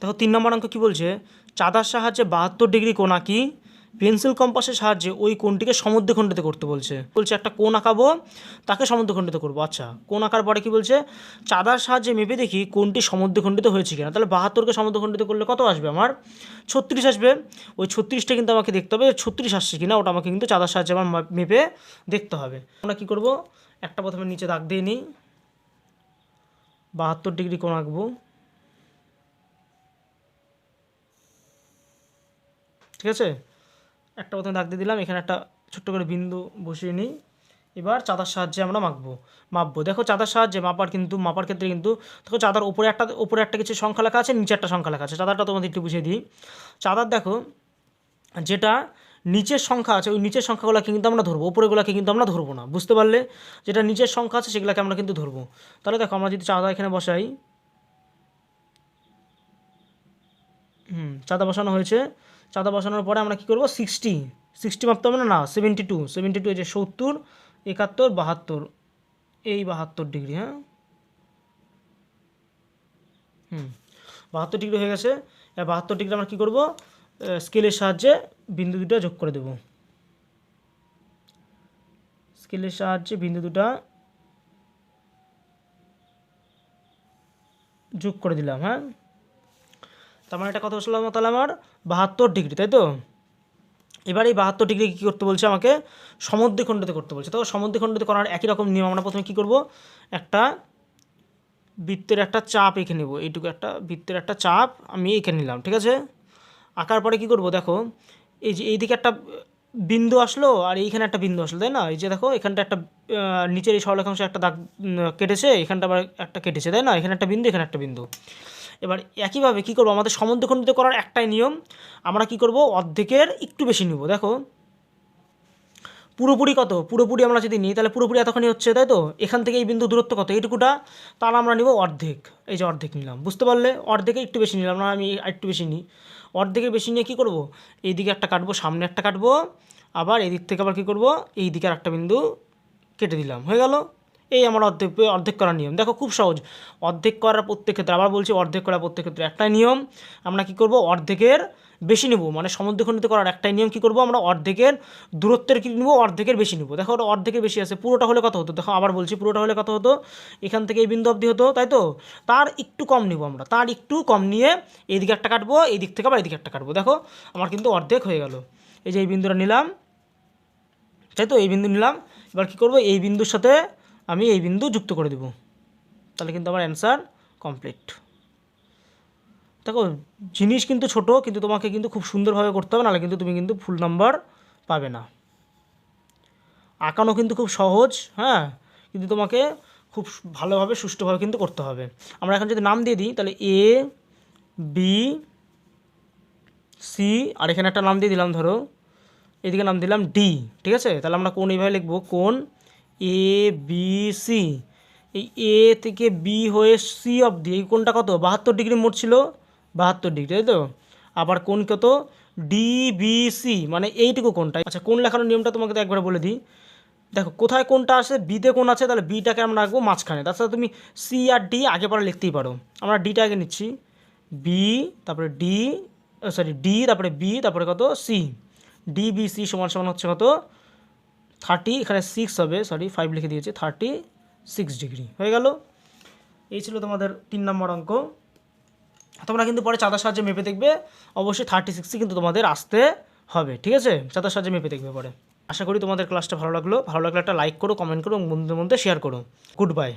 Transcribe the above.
দেখো, তিন নম্বর অঙ্ক কী বলছে? চাঁদার সাহায্যে বাহাত্তর ডিগ্রি কোণ আঁকি, পেন্সিল কম্পাসের সাহায্যে ওই কোণটিকে সমুদ্রখণ্ডিত করতে বলছে। বলছে, একটা কোণ আঁকাবো, তাকে সমুদ্রখণ্ডিত করব। আচ্ছা কোণ আঁকার পরে কি বলছে? চাঁদার সাহায্যে মেপে দেখি কোনটি সমুদ্রখণ্ডিত হয়েছে কিনা। তাহলে বাহাত্তরকে সমুদ্রখণ্ডিত করলে কত আসবে আমার? ছত্রিশ আসবে। ওই ছত্রিশটা কিন্তু আমাকে দেখতে হবে ছত্রিশ আসছে কিনা, ওটা আমাকে কিন্তু চাঁদার সাহায্যে আমার মেপে দেখতে হবে। আমরা কী করব? একটা প্রথমে নিচে দাগ দিয়ে নিই। বাহাত্তর ডিগ্রি কোণ আঁকবো। ঠিক আছে? একটা প্রথমে দাগ দিয়ে দিলাম, এখানে একটা ছোট্ট করে বিন্দু বসিয়ে নিই। এবার চাঁদার সাহায্যে আমরা মাপবো মাপবো। দেখো চাঁদার সাহায্যে মাপার কিন্তু, মাপার ক্ষেত্রে কিন্তু, দেখো চাঁদার উপরে একটা উপরে একটা কিছু সংখ্যা লেখা আছে, নিচে একটা সংখ্যা লেখা আছে। চাঁদারটা তোমাদের একটু বুঝিয়ে দিই। চাঁদার দেখো, যেটা নিচের সংখ্যা আছে, ওই নিচের সংখ্যাগুলোকে কিন্তু আমরা ধরবো উপরেগুলোকে কিন্তু আমরা ধরবো না। বুঝতে পারলে? যেটা নিচের সংখ্যা আছে, সেগুলোকে আমরা কিন্তু ধরবো। তাহলে দেখো, আমরা যদি চাঁদা এখানে বসাই হুম, চাঁদা বসানো হয়েছে। চাঁদা বসানোর পরে আমরা কী করব? সিক্সটি সিক্সটি মাপতে হবে না না সেভেন্টি টু সেভেন্টি টু এই যে সত্তর, একাত্তর, বাহাত্তর, এই বাহাত্তর ডিগ্রি হ্যাঁ? হুম, বাহাত্তর ডিগ্রি হয়ে গেছে। বাহাত্তর ডিগ্রি আমরা কী করব? স্কেলের সাহায্যে বিন্দু দুটো যোগ করে দেব। স্কেলের সাহায্যে বিন্দু দুটা যোগ করে দিলাম হ্যাঁ? তার মানে এটা কত বসল তাহলে আমার বাহাত্তর ডিগ্রি তাই তো? এবার এই বাহাত্তর ডিগ্রি কী করতে বলছে আমাকে? সমুদ্রখণ্ডিত করতে বলছে। তো সমুদ্রখণ্ডিত করার একই রকম নিয়ম, আমরা প্রথমে কী করব? একটা বৃত্তের একটা চাপ এঁকে নেব। এইটুকু একটা বৃত্তের একটা চাপ আমি এঁকে নিলাম, ঠিক আছে? আঁকার পরে কী করব, দেখো, এই যে এইদিকে একটা বিন্দু আসলো আর এইখানে একটা বিন্দু আসলো, তাই না? এই যে দেখো, এখানটা একটা নিচের এই সরলেখাংশে একটা দাগ কেটেছে, এখানটা আবার একটা কেটেছে, তাই না? এখানে একটা বিন্দু, এখানে একটা বিন্দু। এবার একইভাবে কী করব? আমাদের সমুদ্রখণ্ডিত করার একটাই নিয়ম, আমরা কি করব? অর্ধেকের একটু বেশি নিব, দেখো। পুরোপুরি কত? পুরোপুরি আমরা যদি নিই, তাহলে পুরোপুরি এতখানি হচ্ছে, তাই তো? এখান থেকে এই বিন্দু দূরত্ব কত? এইটুকুটা। তার আমরা নিব অর্ধেক। এই যে অর্ধেক নিলাম, বুঝতে পারলে? অর্ধেকে একটু বেশি নিলাম, না আমি একটু বেশি নিই। অর্ধেকের বেশি নিয়ে কী করব? এইদিকে একটা কাটবো, সামনে একটা কাটবো। আবার এদিক থেকে আবার কী করব? এই দিকে আর একটা বিন্দু কেটে দিলাম, হয়ে গেল? এই আমার অর্ধেক অর্ধেক করার নিয়ম। দেখো খুব সহজ। অর্ধেক করার প্রত্যেক ক্ষেত্রে, আবার বলছি অর্ধেক করার প্রত্যেক ক্ষেত্রে একটাই নিয়ম। আমরা কি করব? অর্ধেকের বেশি নেব। মানে সমুদ্রখণ্ডিত করার একটাই নিয়ম কি করব? আমরা অর্ধেকের দূরত্বের কি নেব? অর্ধেকের বেশি নেব। দেখো ওটা অর্ধেকের বেশি আছে। পুরোটা হলে কত হতো? দেখো আবার বলছি পুরোটা হলে কত হতো? এখান থেকে এই বিন্দু অবধি হতো, তাই তো? তার একটু কম নেব আমরা। তার একটু কম নিয়ে এইদিকে একটা কাটবো এই দিক থেকে আবার এদিকে একটা কাটবো। দেখো আমার কিন্তু অর্ধেক হয়ে গেল। এই যে এই বিন্দুটা নিলাম, তাই তো? এই বিন্দু নিলাম। এবার কী করব? এই বিন্দুর সাথে আমি এই বিন্দু যুক্ত করে দেব। তাহলে কিন্তু আমার অ্যান্সার কমপ্লিট দেখো, জিনিস কিন্তু ছোট, কিন্তু তোমাকে কিন্তু খুব সুন্দরভাবে করতে হবে, নাহলে কিন্তু তুমি কিন্তু ফুল নাম্বার পাবে না। আঁকানো কিন্তু খুব সহজ হ্যাঁ? কিন্তু তোমাকে খুব ভালোভাবে সুষ্ঠুভাবে কিন্তু করতে হবে। আমরা এখন যদি নাম দিয়ে দিই, তাহলে এ বি সি আর এখানে একটা নাম দিয়ে দিলাম, ধরো। এদিকে নাম দিলাম ডি ঠিক আছে? তাহলে আমরা কোন এইভাবে লিখব? কোন এ বি সি এই এ থেকে বি হয়ে সি অবধি, এই কোনটা কত? বাহাত্তর ডিগ্রি মোট ছিল? বাহাত্তর ডিগ্রি, তাই তো? আবার কোন কত? ডি বি সি মানে এইটুকু কোনটা আচ্ছা কোন লেখানোর নিয়মটা তোমাকে তো একবার বলে দিই। দেখো, কোথায় কোনটা আছে বিতে কোন আছে, তাহলে বিটাকে আমরা রাখব মাঝখানে। তাছাড়া তুমি সি আর ডি আগে পরে লিখতেই পারো। আমরা ডিটা আগে নিচ্ছি। বি তারপরে ডি সরি ডি তারপরে বি তারপরে কত? সি ডি বি সি সমান সমান হচ্ছে কত? থার্টি, এখানে সিক্স হবে সরি ফাইভ লিখে দিয়েছে, থার্টি সিক্স ডিগ্রি, হয়ে গেল। এই ছিল তোমাদের তিন নম্বর অঙ্ক। তোমরা কিন্তু পরে চাঁদার সাহায্যে মেপে দেখবে, অবশ্যই থার্টি সিক্সই কিন্তু তোমাদের আসতে হবে, ঠিক আছে? চাঁদার সাহায্যে মেপে দেখবে পরে। আশা করি তোমাদের ক্লাসটা ভালো লাগল। ভালো লাগলে একটা লাইক করো কমেন্ট করো বন্ধুদের মধ্যে শেয়ার করো। Good bye